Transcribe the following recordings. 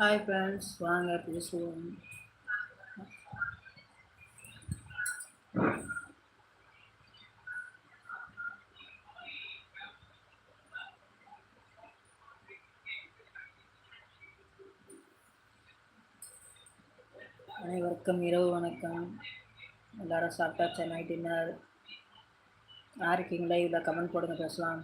Hi friends வாங்க பேசுவோம். அனைவருக்கும் இரவு வணக்கம். எல்லாரும் சாப்பிட்டாச்சா நைட் டின்னர்? யாருக்கீங்களா இதில் கமெண்ட் போடுங்க பேசலாம்.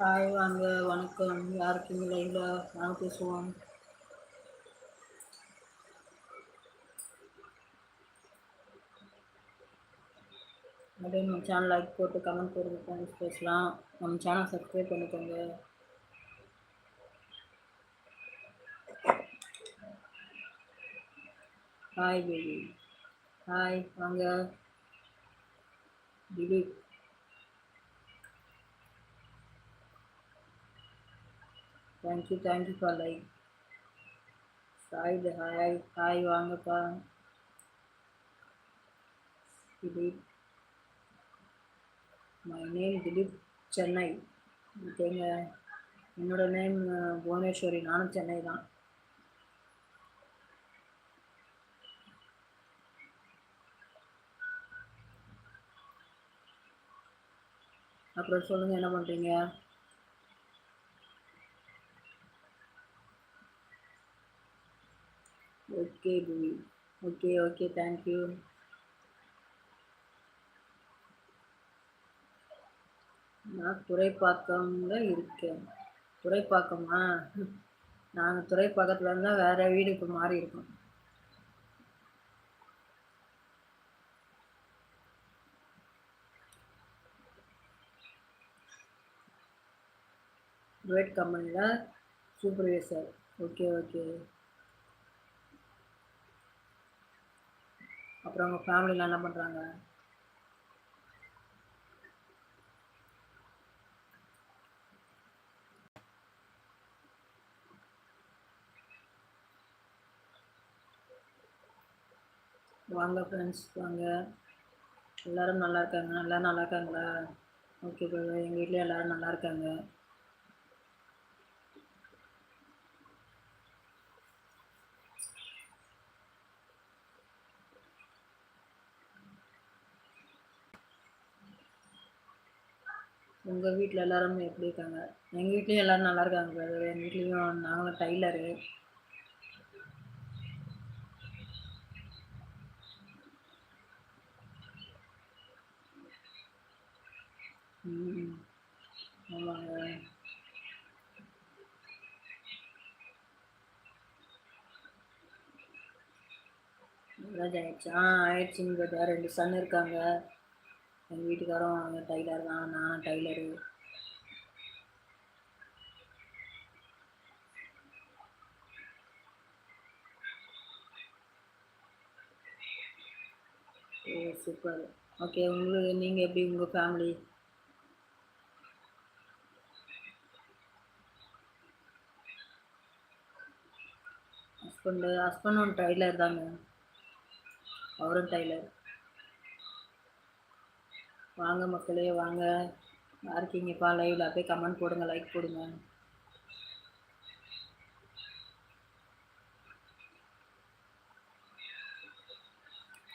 ஹாய் வாங்க வணக்கம். யாருக்கு இல்லை லைவ்ல நான் பேசுவோம். அப்படியே நம்ம சேனல் லைக் போட்டு கமெண்ட் போட்டு ஃப்ரெண்ட்ஸ் பேசலாம். நம்ம சேனல் சப்ஸ்கிரைப் பண்ணிக்கோங்க. ஹாய் பேபி ஹாய் வாங்க. Dilip thank you thank you for like சாய்து hi hi வாங்கப்பா திலீப் மை நேம் திலீப் சென்னை ஓகேங்க என்னோட நேம் புவனேஸ்வரி. நானும் சென்னை தான். அப்புறம் சொல்லுங்கள் என்ன பண்ணுறீங்க ஓகே பூவி ஓகே ஓகே தேங்க்யூ நான் துறைப்பாக்கம்ல இருக்கேன். துறைப்பாக்கமா? நாங்கள் துறைப்பாக்கத்தில் இருந்தால் வேறு வீடு இப்போ மாறி இருக்கோம். ப்ரைவேட் கம்பெனியில் சூப்பர்வைசர் ஓகே ஓகே அப்புறம் அவங்க ஃபேமிலியில் என்ன பண்ணுறாங்க வாங்க ஃப்ரெண்ட்ஸ் வாங்க. எல்லோரும் நல்லா இருக்காங்க. எல்லோரும் நல்லா இருக்காங்களா? ஓகே எங்கள் வீட்லேயும் எல்லோரும் நல்லா இருக்காங்க. உங்கள் வீட்டில் எல்லோரும் எப்படி இருக்காங்க? எங்கள் வீட்லேயும் எல்லோரும் நல்லா இருக்காங்க பிரதர் எங்கள் வீட்லேயும் நாங்களும் டைலரு ஆமாங்க. ஆயிடுச்சு ஆ ஆயிடுச்சுங்க பிரதர் ரெண்டு சன் இருக்காங்க. எங்கள் வீட்டுக்காரும் அவங்க டைலர் தான் நான் டைலரு. ஓ சூப்பர் ஓகே உங்களுக்கு நீங்கள் எப்படி உங்கள் ஃபேமிலி ஹஸ்பண்டு ஹஸ்பண்டும் டைலர் தாங்க அவரும் டைலர். வாங்க மக்களே வாங்க. இருக்கீங்கப்பா லைவில் அப்படியே கமெண்ட் போடுங்க லைக் போடுங்க.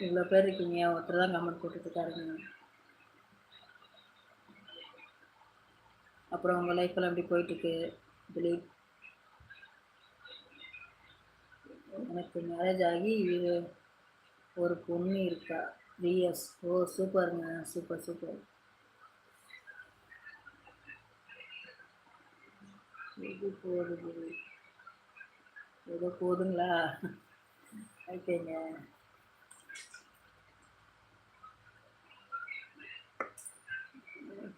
இவ்வளோ பேர் இருக்கீங்க ஒருத்தர் தான் கமெண்ட் போட்டுட்ருக்காருங்க. அப்புறம் உங்கள் லைஃப்பெல்லாம் எப்படி போயிட்டுருக்கு? திலீப். எனக்கு மேரேஜ் ஆகி இது ஒரு பொண்ணு இருக்கா? த்ரீ இயர்ஸ் ஓ சூப்பருங்க. Super super. எது போகுது ஏதோ போதுங்களா ஓகேங்க.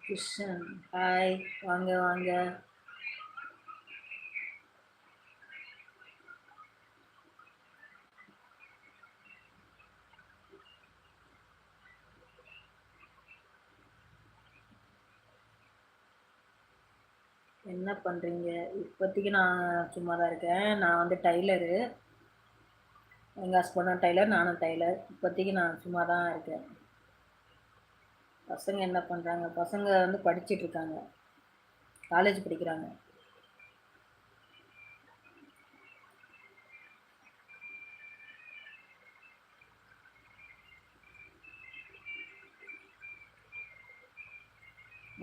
கிருஷ்ணன். ஹாய் வாங்க வாங்க. என்ன பண்ணுறீங்க இப்போதைக்கு நான் சும்மா தான் இருக்கேன். நான் வந்து டைலரு. எங்கள் ஹஸ்பண்டும் டைலர் நானும் டைலர். இப்போதைக்கு நான் சும்மா தான் இருக்கேன். பசங்க என்ன பண்ணுறாங்க பசங்க வந்து படிச்சிட்ருக்காங்க காலேஜ் படிக்கிறாங்க.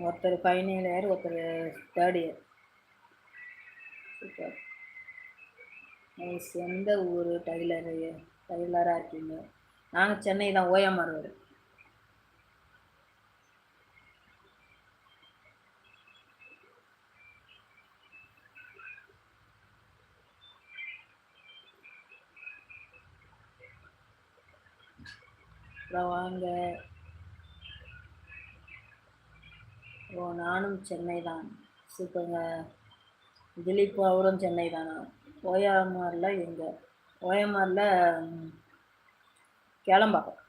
ஒருத்தர் ஃபைனல் இயர் ஒருத்தர் தேர்ட் இயர் சூப்பர் நைஸ் எந்த ஊர் டைலரு டைலராக இருக்கீங்க. நாங்கள் சென்னை தான் ஓஎம்ஆர் ரோடு அப்புறம் வாங்க ஓ நானும் சென்னை தான் சூப்பருங்க திலீப் அவரும் சென்னை தானா ஓஎம்ஆரில் எங்கே ஓஎம்ஆரில் கேளம்பாக்கம்.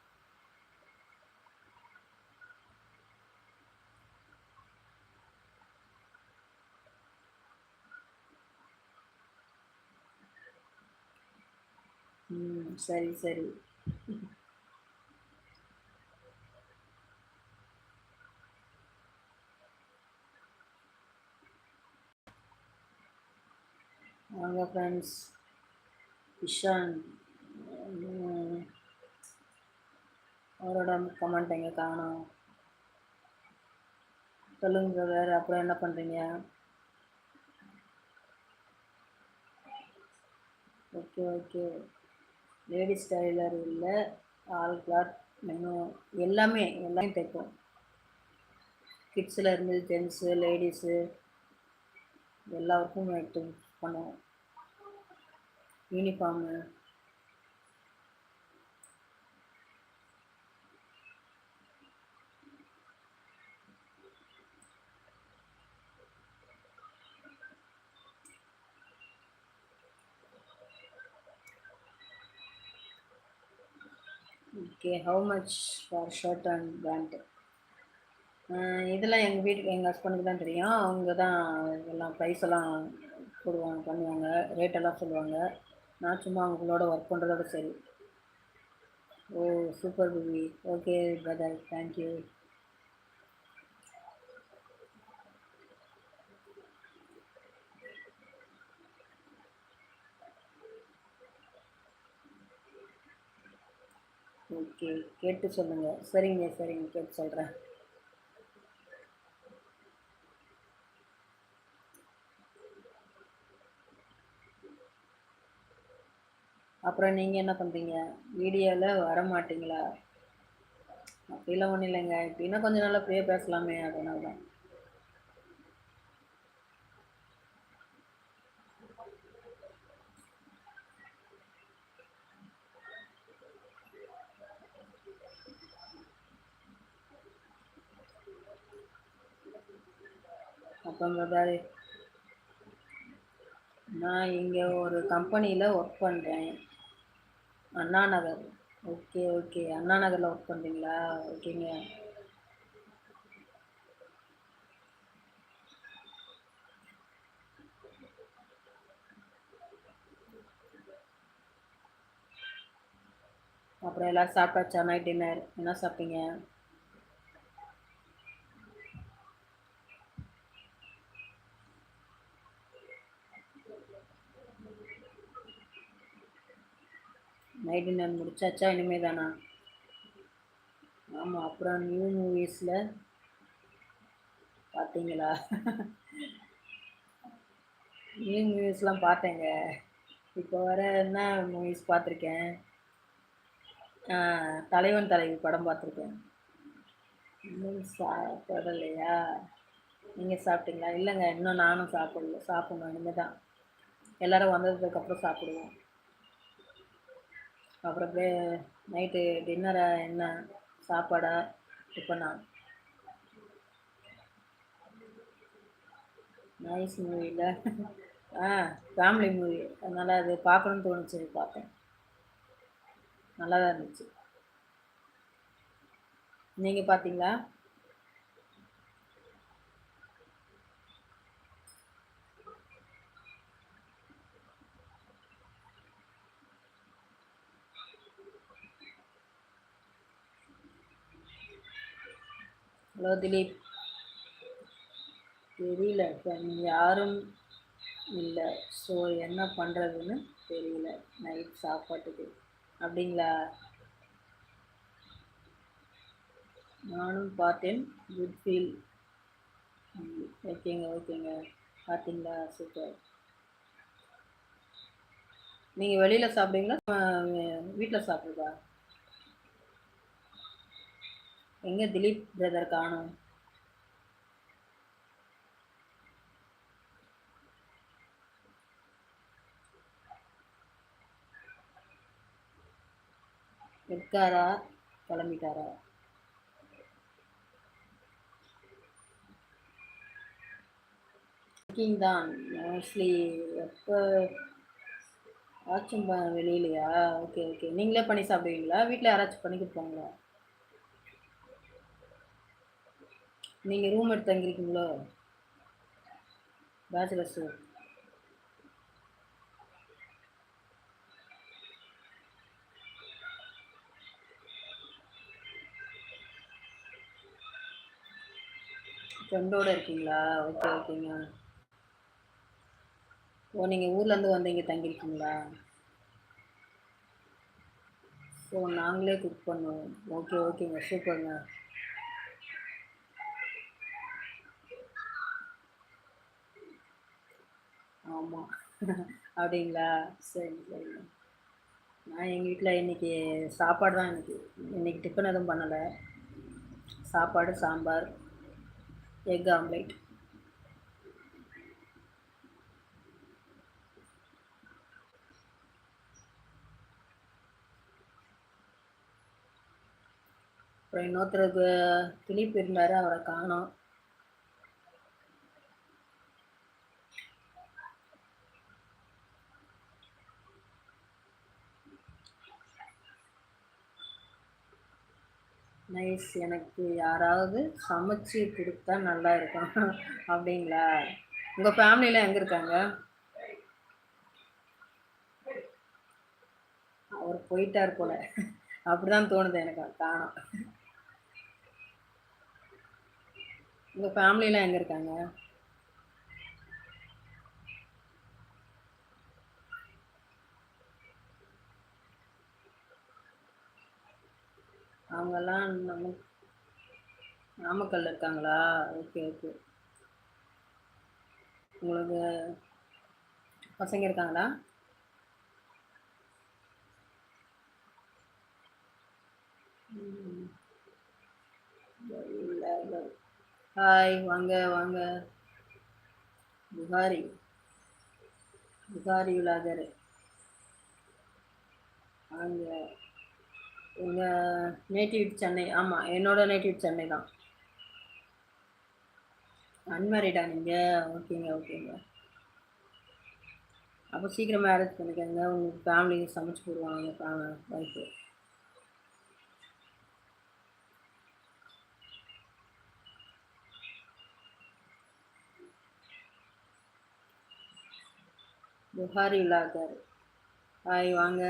ம் சரி சரி. வாங்க ஃப்ரெண்ட்ஸ் இஷான் அவரோட கமெண்ட் எங்கே காணும்? சொல்லுங்க பிரதர் அப்புறம் என்ன பண்ணுறீங்க ஓகே ஓகே லேடிஸ் ஸ்டைலர் இல்லை ஆல் கிளாத் மெனு எல்லாமே எல்லாமே தைப்போம். கிட்ஸில் இருந்து ஜென்ஸு லேடிஸு எல்லாருக்கும் எடுத்து பண்ணுவோம். Uniform okay how much for shirt and pant இதெல்லாம் எங்கள் வீட்டுக்கு எங்கள் ஹஸ்பண்டுக்கு தான் தெரியும். அவங்க தான் எல்லாம் ப்ரைஸ் எல்லாம் போடுவாங்க பண்ணுவாங்க ரேட்டெல்லாம் சொல்லுவாங்க. நான் சும்மா அவங்களோட ஒர்க் பண்ணுறதோட சரி. ஓ super BP okay brother thank you okay கேட்டு சொல்லுங்கள் சரிங்க சரிங்க. கேட்டு சொல்கிறேன் அப்புறம் நீங்கள் என்ன பண்ணுறீங்க வீடியோவில் வர மாட்டிங்களா அப்படிலாம் ஒன்றும் இல்லைங்க. இப்படின்னா கொஞ்சம் நல்லா ஃப்ரீயாக பேசலாமே அதனால தான் அப்புறம் நான் இங்கே ஒரு கம்பெனியில் ஒர்க் பண்ணுறேன் அண்ணா நகர். ஓகே ஓகே அண்ணா நகரில் ஒர்க் பண்ணுறீங்களா ஓகேங்க அப்புறம் எல்லோரும் சாப்பிட்டாச்சா? நைட் டின்னர் என்ன சாப்பிட்டீங்க? நைட் டின்னர் முடிச்சாச்சா? இனிமே தானா ஆமாம் அப்புறம் நியூ மூவிஸில் பார்த்தீங்களா நியூ மூவிஸ்லாம் பார்த்தேங்க இப்போ வர என்ன மூவிஸ் பார்த்துருக்கேன் தலைவன் தலைவி படம் பார்த்துருக்கேன் இன்னும் சாப்பிடலையா? நீங்கள் சாப்பிட்டீங்களா? இல்லைங்க இன்னும் நானும் சாப்பிடல சாப்பிடணும் இனிமேல் தான் எல்லோரும் வந்ததுக்கப்புறம் சாப்பிடுவோம். அப்புறம் பே நைட்டு டின்னரா என்ன சாப்பாடா டிஃபனா? நைஸ் மூவியில் ஆ ஃபேமிலி மூவி அதனால் அது பார்க்கணுன்னு தோணுச்சு பார்த்தேன் நல்லா தான் இருந்துச்சு. நீங்கள் பார்த்தீங்களா? ஹலோ திலீப். தெரியல யாரும் இல்லை. ஸோ என்ன பண்ணுறதுன்னு தெரியல. நைட் சாப்பாட்டுக்கு. அப்படிங்களா? நானும் பார்த்தேன். குட் ஃபீல் ஓகேங்க ஓகேங்க. பார்த்தீங்களா? சூப்பர் நீங்கள் வெளியில் சாப்பிடுவீங்களா? வீட்டில் சாப்பிடுதா எங்கே திலீப் பிரதர் காணும்? இருக்காரா கிளம்பிட்டாரா? குக்கிங் தான். மோஸ்ட்லி எப்போ? ஆச்சும் வெளியிலையா? ஓகே ஓகே நீங்களே பண்ணி சாப்பிடுவீங்களா? வீட்டில் யாராச்சும் பண்ணி கொடுப்பாங்களா நீங்கள் ரூம் எடுத்து தங்கியிருக்கீங்களோ? சார் ஃப்ரெண்டோடு இருக்கீங்களா? ஓகே ஓகேங்க. ஓ நீங்கள் ஊர்லேருந்து வந்து இங்கே தங்கியிருக்கீங்களா? ஸோ நாங்களே குக் பண்ணுவோம். ஓகே ஓகேங்க. சூப்பருங்க. ஆமாம் அப்படிங்களா? சரி சரிங்க நான் எங்கள் வீட்டில் இன்றைக்கி சாப்பாடு தான் இன்றைக்கி இன்றைக்கி டிஃபன் எதுவும் பண்ணலை. சாப்பாடு சாம்பார் எக் ஆம்லேட் அப்புறம் இன்னொருத்தருக்கு திலீப் இருந்தார் அவரை காணோம். நைஸ் எனக்கு யாராவது சமைச்சு கொடுத்தா நல்லா இருக்கும். அப்படிங்களா? உங்கள் ஃபேமிலியில் எங்கே இருக்காங்க? அவர் போயிட்டார் போல. அப்படிதான் தோணுது எனக்கு காணும். உங்கள் ஃபேமிலியில் எங்கே இருக்காங்க? அவங்கெல்லாம் நம்ம நாமக்கல்ல இருக்காங்களா? Okay okay. உங்களுக்கு பசங்க இருக்காங்களா? ஹாய் வாங்க வாங்க. புகாரி புகாரி விழாதர் வாங்க. உங்கள் நேட்டிவ் சென்னை ஆமாம் என்னோட நேட்டிவ் சென்னை தான். அன்மேரிடா நீங்கள் ஓகேங்க ஓகேங்க. அப்போ சீக்கிரம் மேரேஜ் பண்ணிக்கோங்க உங்கள் ஃபேமிலி சமைச்சு போடுவாங்க ஒய்ஃபு புகாரி விலாகர் ஹாய் வாங்க.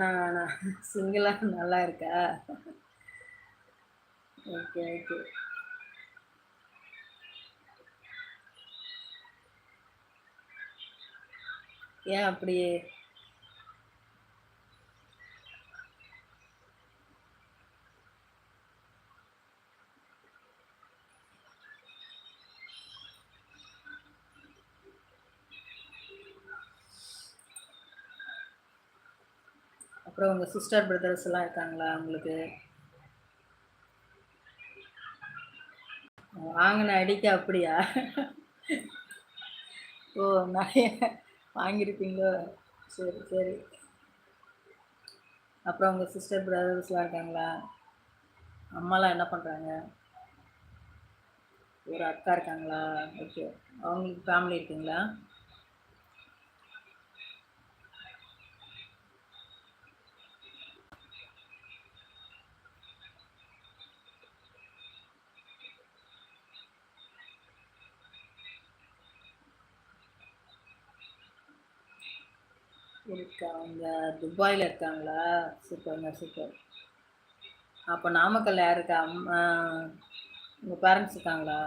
ஆனா ஆனா. சிங்கிளா நல்லா இருக்கா? Okay okay. ஏன் அப்படியே அவங்க உங்கள் சிஸ்டர் பிரதர்ஸ் எல்லாம் இருக்காங்களா உங்களுக்கு? வாங்கின அடிக்க அப்படியா? ஓ நிறைய வாங்கியிருப்பீங்களோ சரி சரி. அப்புறம் உங்கள் சிஸ்டர் பிரதர்ஸ்லாம் இருக்காங்களா? அம்மாலாம் என்ன பண்ணுறாங்க ஒரு அக்கா இருக்காங்களா? ஓகே. அவங்களுக்கு ஃபேமிலி இருக்குங்களா? இருக்காங்க துபாயில் இருக்காங்களா? சூப்பருங்க சூப்பர். அப்போ நாமக்கல்ல யார் இருக்கா? அம்மா உங்கள் பேரண்ட்ஸ் இருக்காங்களா?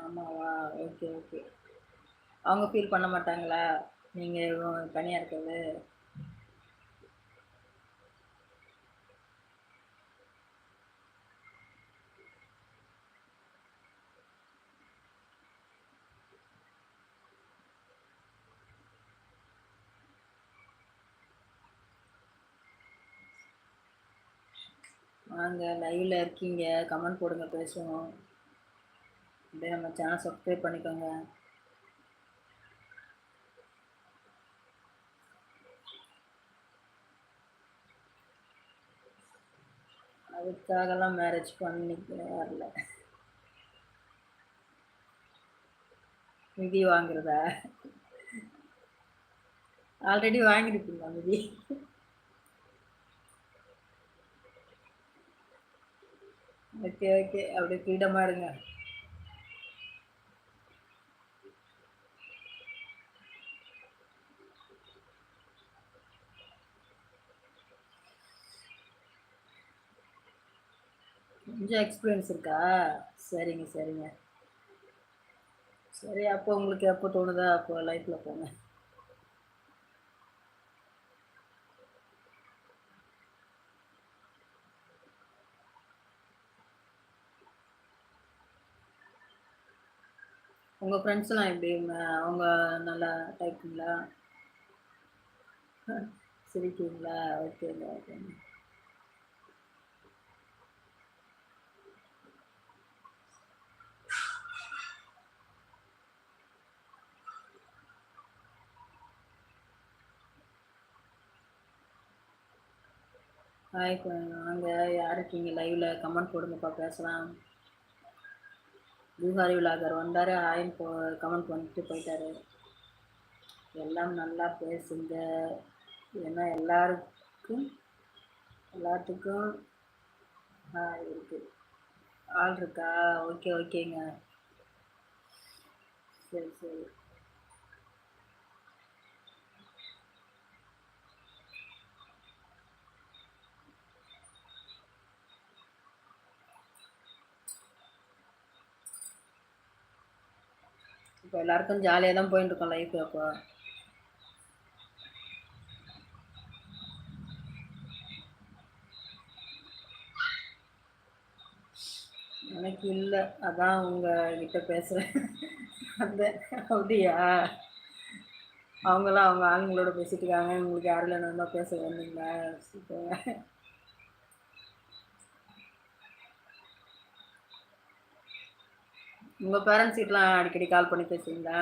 ஆமாவா? Okay okay. அவங்க ஃபீல் பண்ண மாட்டாங்களா? நீங்கள் தனியாக இருக்கிறது? வாங்க லைவில் இருக்கீங்க கமெண்ட் போடுங்க பேசுவோம். அப்படியே நம்ம சேனல் சப்ஸ்கிரைப் பண்ணிக்கோங்க. அதுக்காகலாம் மேரேஜ் பண்ணிக்க வரல. நிதி வாங்குறதா? ஆல்ரெடி வாங்கியிருப்பீங்களா நிதி? Okay okay. அப்படியே ஃப்ரீடமாக இருங்க. கொஞ்சம் எக்ஸ்பீரியன்ஸ் இருக்கா? சரிங்க சரிங்க. சரி அப்போ உங்களுக்கு எப்போ தோணுதோ அப்போ லைஃப்பில் போங்க. உங்கள் ஃப்ரெண்ட்ஸ்லாம் எப்படி? அவங்க நல்லா டைப்புங்களா சிரிக்கிறீங்களா ஓகேங்க ஓகேங்க ஹாய் வாங்க. யார் இருக்கீங்க? லைவில் கமெண்ட் போடுங்கப்பா பேசலாம். பூகாரி விழாக்கார் வந்தார் ஆயன் போ கமெண்ட் பண்ணிட்டு போயிட்டாரு. எல்லாம் நல்லா பேசுங்க. ஏன்னா எல்லாருக்கும் எல்லாத்துக்கும் இருக்குது ஆள் இருக்கா? ஓகே ஓகேங்க. சரி சரி. இப்போ எல்லாருக்கும் ஜாலியாக தான் போயிட்டு இருக்கோம் லைஃப் அப்போ. எனக்கு இல்லை. அதான் கிட்ட பேசுகிறேன் அந்த அப்படியா? அவங்களாம் அவங்க ஆளுங்களோட பேசிட்டு இருக்காங்க. உங்களுக்கு யாரும் இல்லைன்னா பேச வந்தீங்களா உங்கள் பேரண்ட்ஸ் கிட்டலாம் அடிக்கடி கால் பண்ணி பேசுவீங்களா?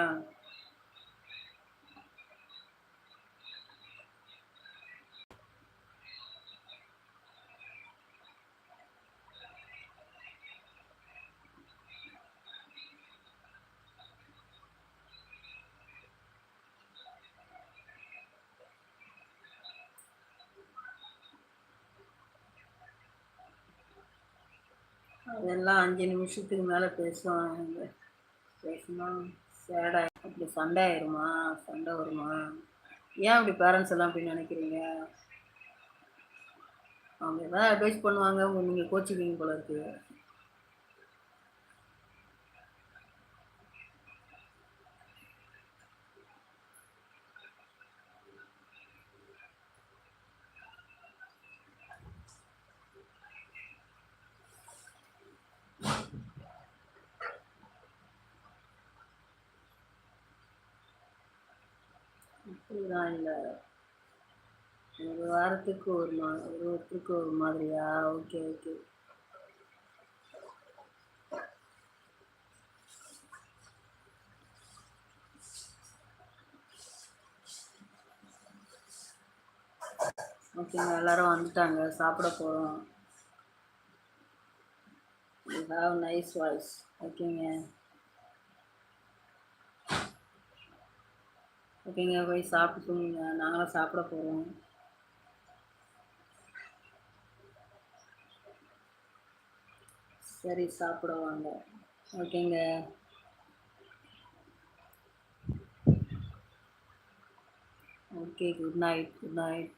எல்லாம் அஞ்சு நிமிஷத்துக்கு மேலே பேசுவாங்க. பேசினா சேடாக அப்படி சண்டை ஆயிருமா? சண்டை வருமா? ஏன் அப்படி பேரண்ட்ஸ் எல்லாம் அப்படி நினைக்கிறீங்க? அவங்க எதாவது அட்வைஸ் பண்ணுவாங்க நீங்கள் கோச்சிக்கிங்க போல இருக்குது தான் இல்லை. ஒரு வாரத்துக்கு ஒரு மா ஒரு ஒருத்தருக்கு ஒரு மாதிரியா? ஓகே ஓகே ஓகேங்க எல்லாரும் வந்துட்டாங்க. சாப்பிட போகிறோம் யூ ஹாவ் நைஸ் வாய்ஸ் ஓகேங்க ஓகேங்க போய் சாப்பிட்டு தூங்குங்க. நாங்களாம் சாப்பிட போகிறோம் சரி சாப்பிட வாங்க. ஓகேங்க. Okay good night good night